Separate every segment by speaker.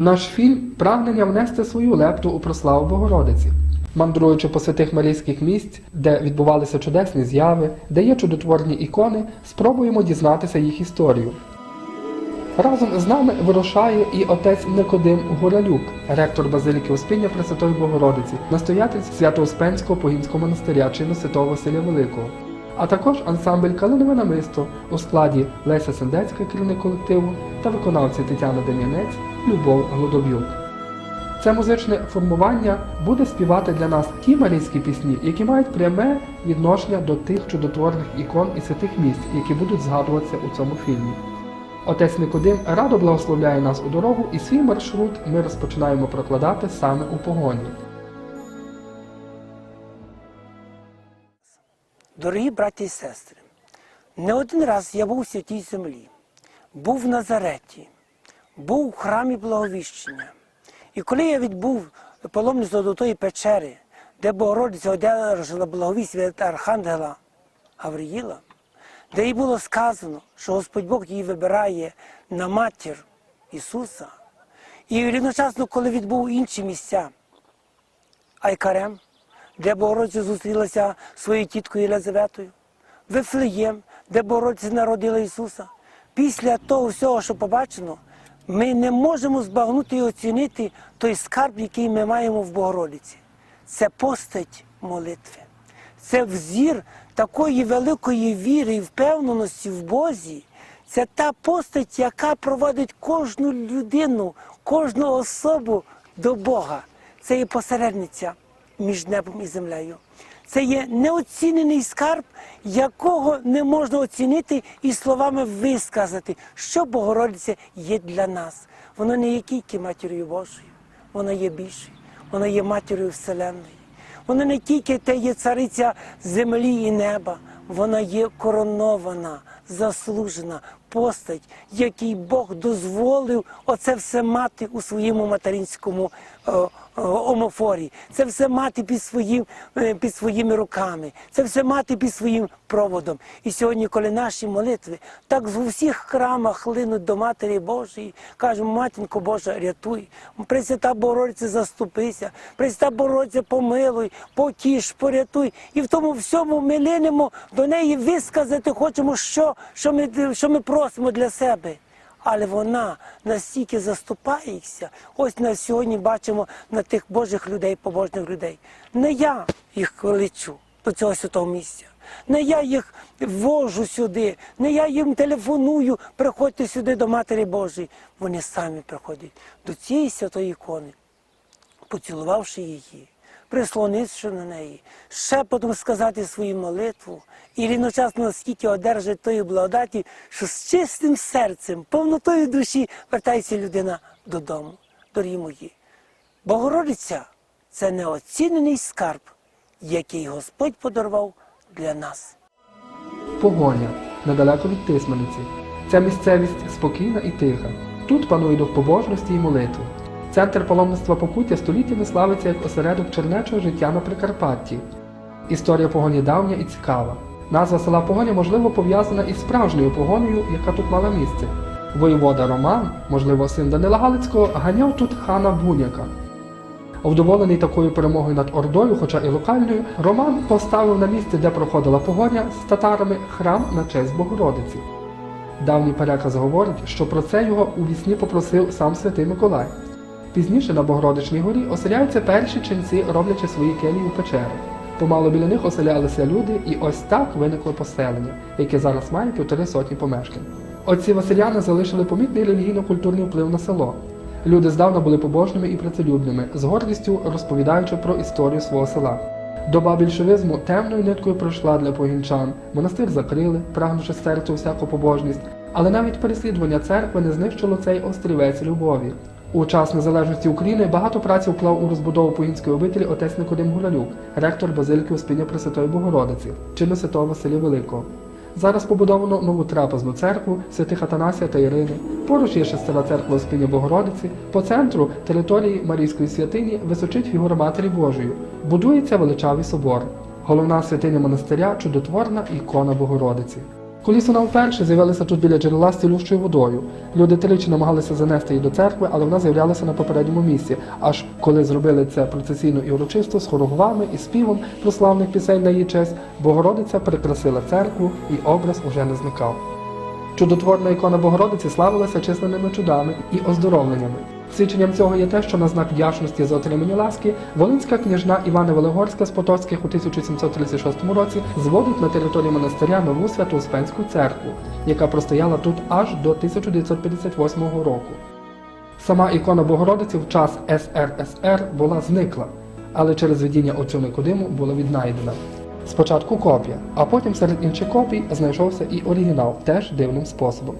Speaker 1: Наш фільм прагнення внести свою лепту у прославу Богородиці. Мандруючи по святих марійських місць, де відбувалися чудесні зяви, де є чудотворні ікони, спробуємо дізнатися їх історію. Разом з нами вирушає і отець Никодим Горалюк, ректор Базиліки Успіння Пресвятої Богородиці, настоятель Свято-Успенського Погінського монастиря чину Святого Василя Великого, а також ансамбль Калинове намисто у складі Леся Сендецька, керівник колективу, та виконавці Тетяна Дем'янець, Любов Голодобюк. Це музичне формування буде співати для нас ті марійські пісні, які мають пряме відношення до тих чудотворних ікон і святих місць, які будуть згадуватися у цьому фільмі. Отець Никодим радо благословляє нас у дорогу, і свій маршрут ми розпочинаємо прокладати саме у погоні.
Speaker 2: Дорогі браті і сестри, не один раз я був у святій землі, був в Назареті, був у храмі Благовіщення. І коли я відбув паломництво до тої печери, де Богородиця одержала благовість від Архангела Гавриїла, де їй було сказано, що Господь Бог її вибирає на матір Ісуса, і рівночасно, коли відбув інші місця, Айкарем, де Богородиця зустрілася своєю тіткою Єлизаветою, Вифлеєм, де Богородиця народила Ісуса. Після того всього, що побачено, ми не можемо збагнути і оцінити той скарб, який ми маємо в Богородиці. Це постать молитви. Це взір такої великої віри і впевненості в Бозі. Це та постать, яка проводить кожну людину, кожну особу до Бога. Це є посередниця між небом і землею. Це є неоцінений скарб, якого не можна оцінити і словами висказати, що Богородиця є для нас. Вона не є тільки матір'ю Божою, вона є більшою, вона є матір'ю Вселенної. Вона не тільки те є цариця землі і неба, вона є коронована, заслужена постать, якій Бог дозволив оце все мати у своєму материнському е, е, омофорі. Це все мати під, своїм, е, під своїми руками, це все мати під своїм проводом. І сьогодні, коли наші молитви так з усіх храмах линуть до Матері Божої, кажемо, матінко Божа, рятуй, Пресвята Богородиця, заступися, Пресвята Богородиця, помилуй, потіш, порятуй. І в тому всьому ми линемо до неї висказати хочемо, що, що, ми, що ми просимо для себе. Але вона настільки заступається. Ось на сьогодні бачимо на тих Божих людей, побожних людей. Не я їх кличу до цього святого місця. Не я їх вожу сюди, не я їм телефоную, приходьте сюди до Матері Божої. Вони самі приходять до цієї святої ікони, поцілувавши її, прислонивши на неї, шепотом сказати свою молитву і рівночасно наскільки одержать тої благодаті, що з чистим серцем, повнотою душі вертається людина додому. Дорогі мої, Богородиця це неоцінений скарб, який Господь подарував для нас.
Speaker 1: Погоня недалеко від Тисмениці. Ця місцевість спокійна і тиха. Тут панує дух побожності і молитви. Центр паломництва Покуття століттями славиться як осередок чернечого життя на Прикарпатті. Історія погоні давня і цікава. Назва села Погоня можливо пов'язана із справжньою погонею, яка тут мала місце. Воєвода Роман, можливо, син Данила Галицького, ганяв тут хана Буняка. Вдоволений такою перемогою над Ордою, хоча і локальною, Роман поставив на місце, де проходила погоня з татарами, храм на честь Богородиці. Давній переказ говорить, що про це його у вісні попросив сам святий Миколай. Пізніше на Богородичній горі оселяються перші ченці, роблячи свої келії у печери. Помалу біля них оселялися люди, і ось так виникло поселення, яке зараз має півтори сотні помешкань. Отці Василяни залишили помітний релігійно-культурний вплив на село. Люди здавна були побожними і працелюбними, з гордістю розповідаючи про історію свого села. Доба більшовизму темною ниткою пройшла для погінчан. Монастир закрили, прагнувши серцю всяку побожність, але навіть переслідування церкви не знищило цей острівець любові. У час незалежності України багато праці вклав у розбудову Погінської обителі отець Никодим Гулялюк, ректор Базилики Успіння Пресвятої Богородиці, чину святого Василя Великого. Зараз побудовано нову трапезну церкву святих Атанасія та Ірини. Поруч є ще стара церква Успіння Богородиці. По центру території Марійської святині височить фігура Матері Божої. Будується величавий собор. Головна святиня монастиря чудотворна ікона Богородиці. Коли Суна вперше з'явилася тут біля джерела з цілющою водою. Люди тричі намагалися занести її до церкви, але вона з'являлася на попередньому місці, аж коли зробили це процесійно і урочисто з хоругвами і співом прославних пісень на її честь, Богородиця прикрасила церкву і образ уже не зникав. Чудотворна ікона Богородиці славилася численними чудами і оздоровленнями. Свідченням цього є те, що на знак вдячності за отримання ласки Волинська княжна Івана Велигорська з Потоцьких у 1736 році зводить на території монастиря нову Свято-Успенську церкву, яка простояла тут аж до 1958 року. Сама ікона Богородиці в час СРСР була зникла, але через видіння отцю Никодиму була віднайдена. Спочатку копія, а потім серед інших копій знайшовся і оригінал, теж дивним способом.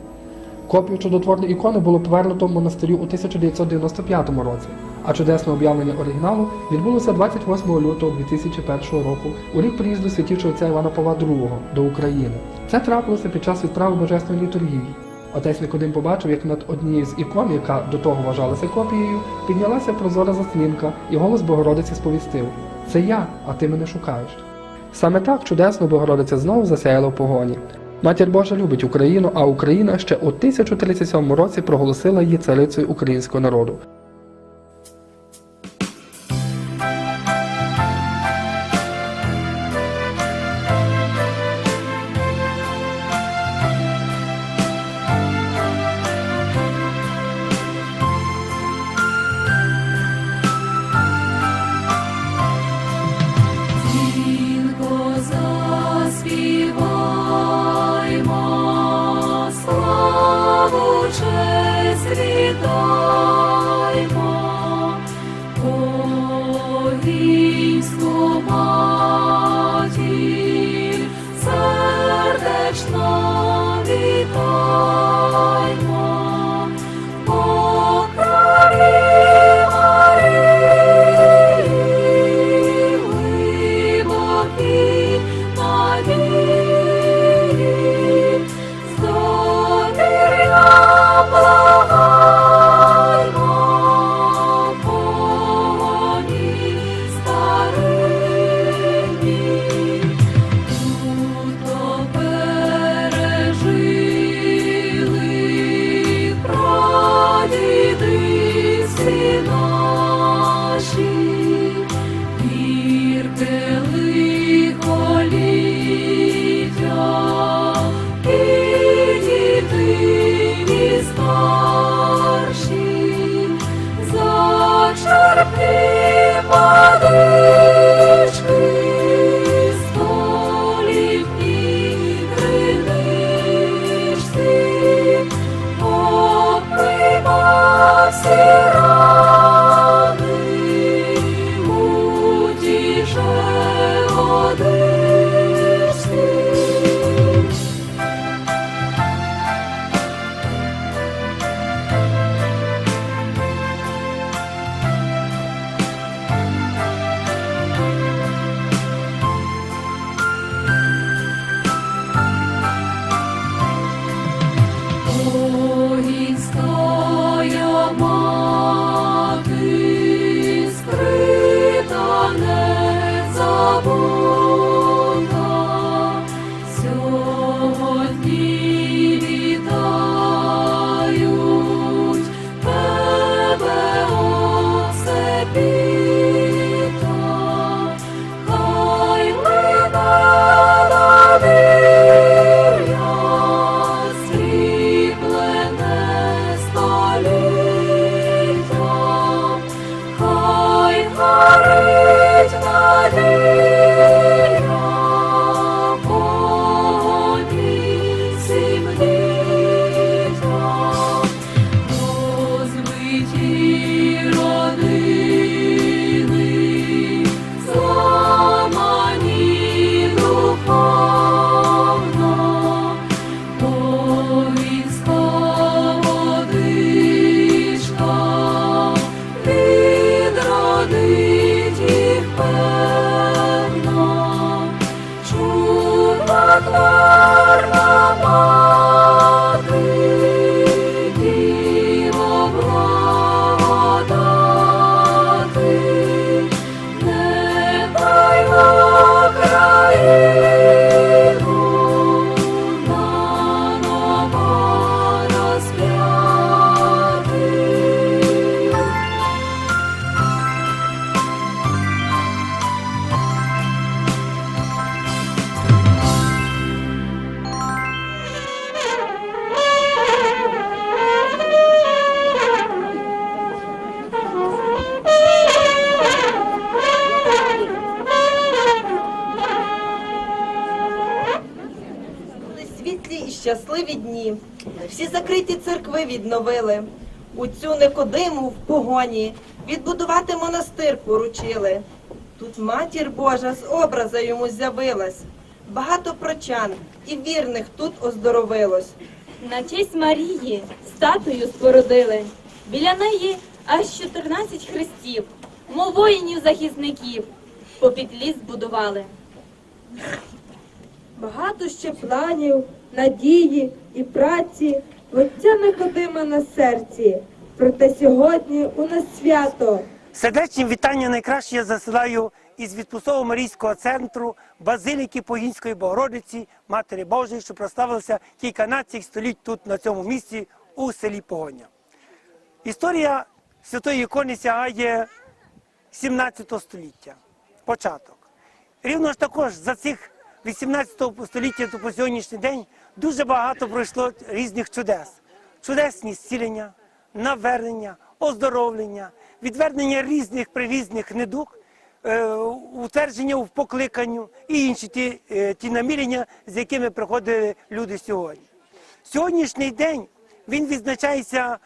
Speaker 1: Копію чудотворної ікони було повернуто монастирю у 1995 році, а чудесне об'явлення оригіналу відбулося 28 лютого 2001 року у рік приїзду святішого отця Івана Павла II до України. Це трапилося під час відправи Божественної літургії. Отець Никодим побачив, як над однією з ікон, яка до того вважалася копією, піднялася прозора заслінка, і голос Богородиці сповістив: Це я, а ти мене шукаєш. Саме так чудесно Богородиця знову засяяла в погоні. Матір Божа любить Україну, а Україна ще у 1037 році проголосила її царицею українського народу.
Speaker 3: What a
Speaker 4: щасливі дні. Всі закриті церкви відновили. У цю Никодиму в погоні відбудувати монастир поручили. Тут матір Божа з образа йому з'явилась. Багато прочан і вірних тут оздоровилось.
Speaker 5: На честь Марії статую спорудили. Біля неї аж 14 хрестів, мов воїнів захисників, попід ліс збудували.
Speaker 6: Багато ще планів, надії і праці отця Никодима на серці. Проте сьогодні у нас свято.
Speaker 2: Сердечні вітання найкраще я засилаю із відпустового Марійського центру Базиліки Погінської Богородиці Матері Божої, що прославилася кільканадцять століть тут, на цьому місці, у селі Погоня. Історія святої ікони сягає 17 століття, початок. Рівно ж також за цих 18 століття по сьогоднішній день дуже багато пройшло різних чудес. Чудесні зцілення, навернення, оздоровлення, відвернення різних прирізних недуг, е, утвердження в покликанню і інші ті, е, ті намірення, з якими приходили люди сьогодні. Сьогоднішній день він відзначається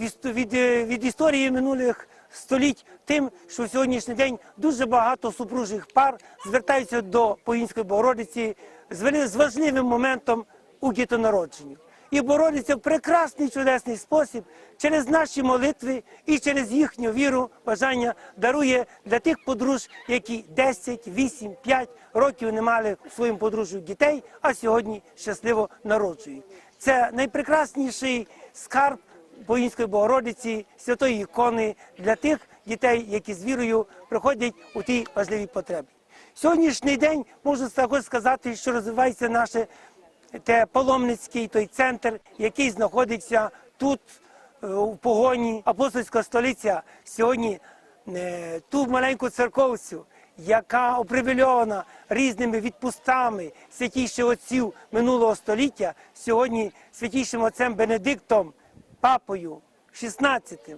Speaker 2: іс- від, е, від історії минулих століть тим, що в сьогоднішній день дуже багато супружих пар звертаються до Поїнської Богородиці з важливим моментом у дітонародженню. І Богородиця в прекрасний чудесний спосіб через наші молитви і через їхню віру, бажання дарує для тих подруж, які 10, 8, 5 років не мали в своєму подружжю дітей, а сьогодні щасливо народжують. Це найпрекрасніший скарб Боїнської Богородиці, святої ікони для тих дітей, які з вірою приходять у тій важливій потребі. Сьогоднішній день можу також сказати, що розвивається наше те паломницький той центр, який знаходиться тут, е, у погоні, апостольська столиця. Сьогодні е, ту маленьку церковцю, яка опривільована різними відпустами святійших отців минулого століття, сьогодні святійшим отцем Бенедиктом, папою 16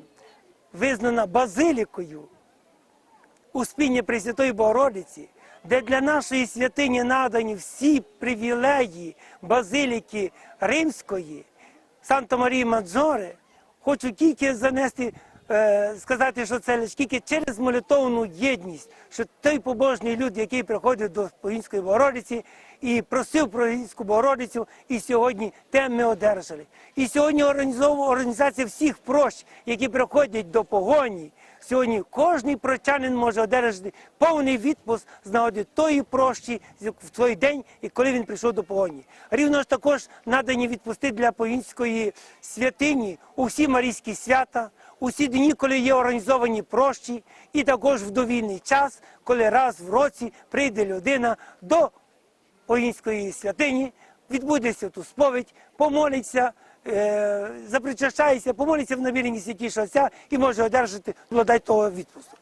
Speaker 2: визнана базилікою Успіння Пресвятої Богородиці, де для нашої святині надані всі привілеї базиліки Римської, Санта Марії Маджоре, хочу тільки занести, е, сказати, що це лише тільки через молитовну єдність, що той побожний люд, який приходив до Погінської Богородиці і просив про Погінську Богородицю, і сьогодні те ми одержали. І сьогодні організовує організація всіх прощ, які приходять до погоні. Сьогодні кожний прочанин може одержати повний відпуск з нагоди тої прощі в той день, і коли він прийшов до погоні. Рівно ж також надані відпусти для погінської святині у всі марійські свята, усі дні, коли є організовані прощі, і також в довільний час, коли раз в році прийде людина до Погінської святині, відбудеться ту сповідь, помолиться, е, запричащається, помолиться в наміренні святішого Отця і може одержати благодать того відпусту.